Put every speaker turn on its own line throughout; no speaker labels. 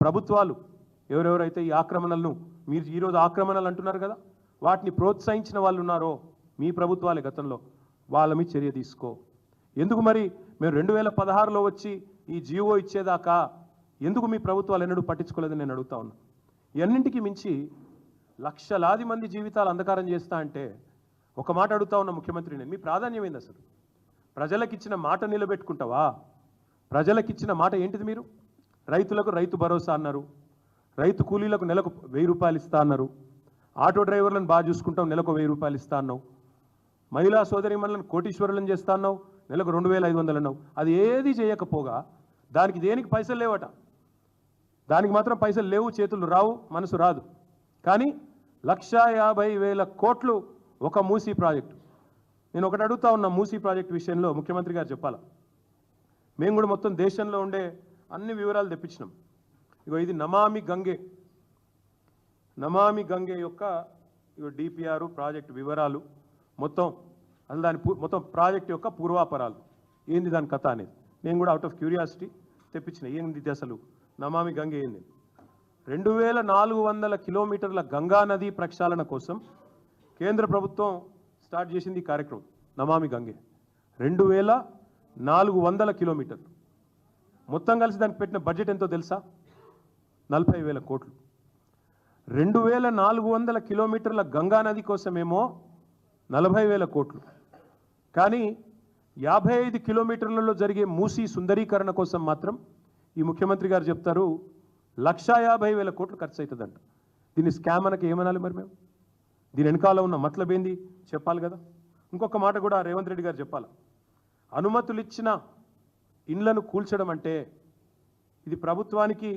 ప్రభుత్వాలు ఎవరెవరైతే ఈ ఆక్రమణలను మీరు ఈరోజు ఆక్రమణలు అంటున్నారు కదా వాటిని ప్రోత్సహించిన వాళ్ళు ఉన్నారో మీ ప్రభుత్వాలే గతంలో వాళ్ళ మీద చర్య తీసుకో. ఎందుకు మరి మేము రెండు వేల పదహారులో వచ్చి ఈ జియో ఇచ్చేదాకా ఎందుకు మీ ప్రభుత్వాలు ఎన్నడూ పట్టించుకోలేదని నేను అడుగుతా ఉన్నా. ఎన్నింటికి మించి లక్షలాది మంది జీవితాలు అంధకారం చేస్తా అంటే ఒక మాట అడుగుతా ఉన్న ముఖ్యమంత్రి నేను మీ ప్రాధాన్యం ఏంది అసలు? ప్రజలకిచ్చిన మాట నిలబెట్టుకుంటావా? ప్రజలకిచ్చిన మాట ఏంటిది మీరు? రైతులకు రైతు భరోసా అన్నారు. రైతు కూలీలకు నెలకు వెయ్యి రూపాయలు ఇస్తా అన్నారు. ఆటో డ్రైవర్లను బాగా చూసుకుంటాం నెలకు వెయ్యి రూపాయలు ఇస్తా అన్నావు. మహిళా సోదరి కోటీశ్వరులను చేస్తా అన్నావు నెలకు రెండు వేల ఐదు వందలు అన్నావు. అది ఏది చేయకపోగా దానికి దేనికి పైసలు లేవట? దానికి మాత్రం పైసలు లేవు చేతులు రావు మనసు రాదు. కానీ లక్షా యాభై వేల కోట్లు ఒక మూసీ ప్రాజెక్టు. నేను ఒకటి అడుగుతా ఉన్న మూసీ ప్రాజెక్టు విషయంలో ముఖ్యమంత్రి గారు చెప్పాలా? మేము కూడా మొత్తం దేశంలో ఉండే అన్ని వివరాలు తెప్పించినాం. ఇగో ఇది నమామి గంగే. నమామి గంగే యొక్క ఇగో డిపిఆర్ ప్రాజెక్ట్ వివరాలు. మొత్తం అసలు దాని మొత్తం ప్రాజెక్ట్ యొక్క పూర్వాపరాలు. ఏంది దాని కథ అనేది? నేను కూడా అవుట్ ఆఫ్ క్యూరియాసిటీ తెప్పించిన. ఏంది అసలు? నమామి గంగే ఏంది? రెండు వేల నాలుగు వందల కిలోమీటర్ల గంగా నది ప్రక్షాళన కోసం కేంద్ర ప్రభుత్వం స్టార్ట్ చేసింది ఈ కార్యక్రమం. నమామి గంగే. రెండు వేల నాలుగు వందల కిలోమీటర్లు. మొత్తం కలిసి దానికి పెట్టిన బడ్జెట్ ఎంతో తెలుసా? నలభై వేల కోట్లు. రెండు వేల నాలుగు వందల కిలోమీటర్ల గంగా నది కోసమేమో నలభై వేల కోట్లు. కానీ యాభై ఐదు కిలోమీటర్లలో జరిగే మూసీ సుందరీకరణ కోసం మాత్రం ఈ ముఖ్యమంత్రి గారు చెప్తారు లక్షా యాభై వేల కోట్లు ఖర్చు అవుతుందంట దీన్ని స్కామ్ అనకి ఏమనాలి మరి మేము? దీని వెనకాల ఉన్న మతలబేంది చెప్పాలి కదా. ఇంకొక మాట కూడా రేవంత్ రెడ్డి గారు చెప్పాలి. అనుమతులు ఇచ్చిన ఇండ్లను కూల్చడం అంటే ఇది ప్రభుత్వానికి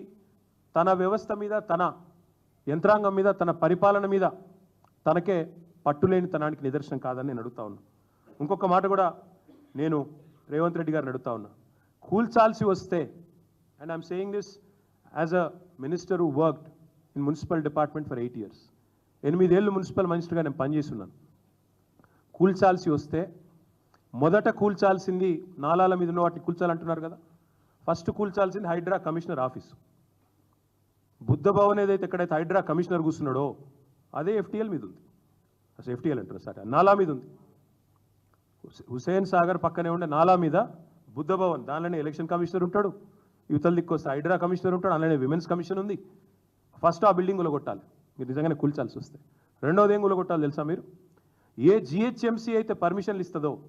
తన వ్యవస్థ మీద తన యంత్రాంగం మీద తన పరిపాలన మీద తనకే పట్టులేని తనానికి నిదర్శనం కాదని నేను అడుగుతా ఉన్నా. ఇంకొక మాట కూడా నేను రేవంత్ రెడ్డి గారిని అడుగుతా ఉన్నా. కూల్చాల్సి వస్తే and I'm saying this as a minister who worked in municipal department for eight years ఎనిమిదేళ్ళు మున్సిపల్ మినిస్టర్గా నేను పనిచేస్తున్నాను కూల్చాల్సి వస్తే మొదట కూల్చాల్సింది నాలాల మీద ఉన్న వాటిని కూల్చాలంటున్నారు కదా. ఫస్ట్ కూల్చాల్సింది హైడ్రా కమిషనర్ ఆఫీస్. బుద్ధ భవన్ ఏదైతే ఎక్కడైతే హైడ్రా కమిషనర్ కూర్చున్నాడో అదే ఎఫ్టీఎల్ మీద ఉంది. అసలు ఎఫ్టీఎల్ అంటారు సరే? నాలా మీద ఉంది. హుసేన్ సాగర్ పక్కనే ఉండే నాలా మీద బుద్ధ భవన్ దానిలోనే ఎలక్షన్ కమిషనర్ ఉంటాడు. యువతల దిక్కు వస్తే హైడ్రా కమిషనర్ ఉంటాడు అలానే విమెన్స్ కమిషన్ ఉంది. ఫస్ట్ ఆ బిల్డింగ్ కొట్టాలి మీరు నిజంగానే కూల్చాల్సి వస్తే. రెండోది ఏం కొట్టాలి తెలుసా మీరు? ఏ జిహెచ్ఎంసీ అయితే పర్మిషన్లు ఇస్తుందో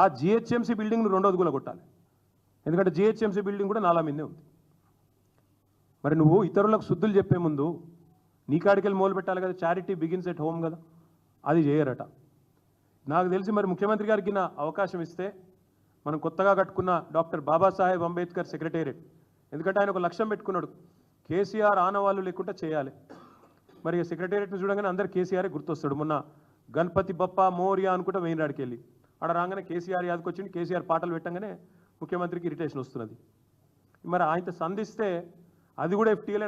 ఆ జిహెచ్ఎంసీ బిల్డింగ్ను రెండోది కొట్టాలి ఎందుకంటే జిహెచ్ఎంసీ బిల్డింగ్ కూడా నాలా మీదే ఉంది. మరి నువ్వు ఇతరులకు శుద్ధులు చెప్పే ముందు నీ కాడికెళ్ళి మొదలు పెట్టాలి కదా చారిటీ బిగిన్స్ ఎట్ హోమ్ కదా అది చేయరట. నాకు తెలిసి మరి ముఖ్యమంత్రి గారికి నా అవకాశం ఇస్తే మనం కొత్తగా కట్టుకున్న డాక్టర్ బాబాసాహెబ్ అంబేద్కర్ సెక్రటేరియట్. ఎందుకంటే ఆయన ఒక లక్ష్యం పెట్టుకున్నాడు. కేసీఆర్ ఆనవాళ్ళు లేకుండా చేయాలి. మరి సెక్రటేరియట్ని చూడగానే అందరు కేసీఆర్ గుర్తొస్తాడు. మొన్న గణపతి బప్ప మోరియా అనుకుంటా వెయిన్రాడికి వెళ్ళి ఆడ రాగానే కేసీఆర్ యాదకి వచ్చింది కేసీఆర్ పాటలు పెట్టంగానే ముఖ్యమంత్రికి ఇరిటేషన్ వస్తున్నది. మరి ఆయనతో సంధిస్తే అది కూడా ఎఫ్టీఎల్